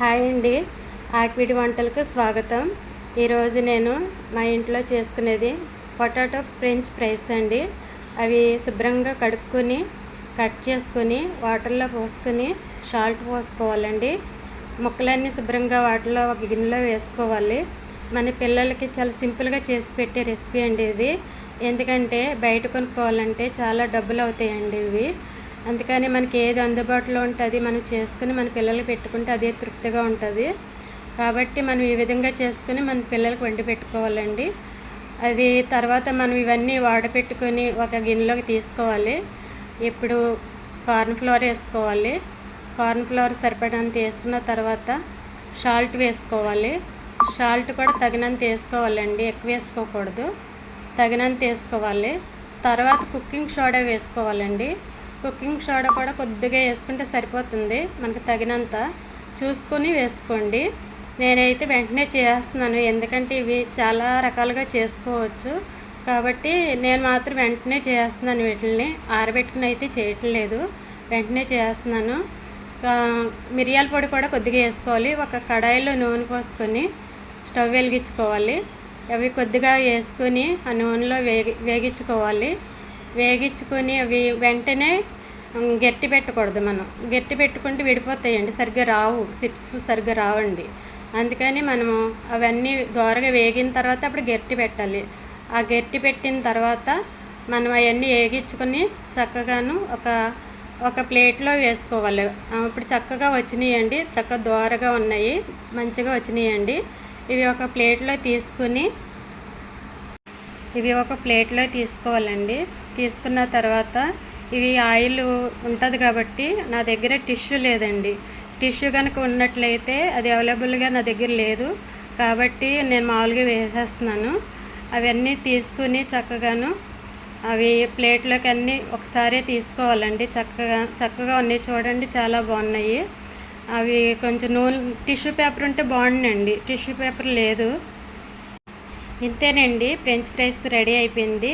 Hi అండి. ఆక్విడి వంటలకు స్వాగతం. ఈరోజు నేను మా ఇంట్లో చేసుకునేది పొటాటో ఫ్రెంచ్ ఫ్రైస్ అండి. అవి శుభ్రంగా కడుక్కొని కట్ చేసుకొని వాటర్లో పోసుకొని సాల్ట్ పోసుకోవాలండి. ముక్కలన్నీ శుభ్రంగా వాటర్లో ఒక గిన్నెలో వేసుకోవాలి. మన పిల్లలకి చాలా సింపుల్గా చేసి పెట్టే రెసిపీ అండి ఇది. ఎందుకంటే బయట కొనుక్కోవాలంటే చాలా డబ్బులు అవుతాయండి ఇవి. అందుకని మనకి ఏది అందుబాటులో ఉంటే అది మనం చేసుకుని మన పిల్లలకి పెట్టుకుంటే అదే తృప్తిగా ఉంటుంది. కాబట్టి మనం ఈ విధంగా చేసుకుని మన పిల్లలకు వండి పెట్టుకోవాలండి. అది తర్వాత మనం ఇవన్నీ వాడపెట్టుకొని ఒక గిన్నెలోకి తీసుకోవాలి. ఇప్పుడు కార్న్ ఫ్లోర్ వేసుకోవాలి. కార్న్ ఫ్లోర్ సరిపడంత వేసుకున్న తర్వాత సాల్ట్ వేసుకోవాలి. సాల్ట్ కూడా తగినంత వేసుకోవాలండి ఎక్కువ వేసుకోకూడదు. తగినంత వేసుకోవాలి. తర్వాత కుకింగ్ సోడా వేసుకోవాలండి. కుకింగ్ సోడా కూడా కొద్దిగా వేసుకుంటే సరిపోతుంది. మనకు తగినంత చూసుకొని వేసుకోండి. నేనైతే వెంటనే చేస్తున్నాను. ఎందుకంటే ఇవి చాలా రకాలుగా చేసుకోవచ్చు. కాబట్టి నేను మాత్రం వెంటనే చేస్తున్నాను వీటిని ఆరబెట్టుకుని అయితే చేయట్లేదు వెంటనే చేస్తున్నాను. మిరియాల పొడి కూడా కొద్దిగా వేసుకోవాలి. ఒక కడాయిలో నూనె పోసుకొని స్టవ్ వెలిగించుకోవాలి. అవి కొద్దిగా వేసుకొని ఆ నూనెలో వేగి వేగించుకోవాలి. వేగించుకొని అవి వెంటనే గట్టి పెట్టకూడదు మనం. గట్టి పెట్టుకుంటే విడిపోతాయండి సరిగ్గా రావు. సిప్స్ సరిగ్గా రావండి. అందుకని మనము అవన్నీ దోరగా వేగిన తర్వాత అప్పుడు గట్టి పెట్టాలి. ఆ గట్టి పెట్టిన తర్వాత మనం అవన్నీ వేగించుకొని చక్కగాను ఒక ఒక ప్లేట్లో వేసుకోవాలి. ఇప్పుడు చక్కగా వచ్చినాయండి. చక్కగా దోరగా ఉన్నాయి. మంచిగా వచ్చినాయండి. ఇవి ఒక ప్లేట్లో తీసుకుని ఇవి ఒక ప్లేట్లో తీసుకోవాలండి. తీసుకున్న తర్వాత ఇవి ఆయిల్ ఉంటుంది కాబట్టి నా దగ్గర టిష్యూ లేదండి. టిష్యూ కనుక ఉన్నట్లయితే అది అవైలబుల్గా నా దగ్గర లేదు. కాబట్టి నేను మామూలుగా వేసేస్తున్నాను. అవన్నీ తీసుకుని చక్కగాను అవి ప్లేట్లోకి అన్నీ ఒకసారి తీసుకోవాలండి. చక్కగా చక్కగా ఉన్నాయి చూడండి చాలా బాగున్నాయి. అవి కొంచెం నూనె టిష్యూ పేపర్ ఉంటే బాగుండండి. టిష్యూ పేపర్ లేదు. ఇంతేనండి ఫ్రెంచ్ ఫ్రైస్ రెడీ అయిపోయింది.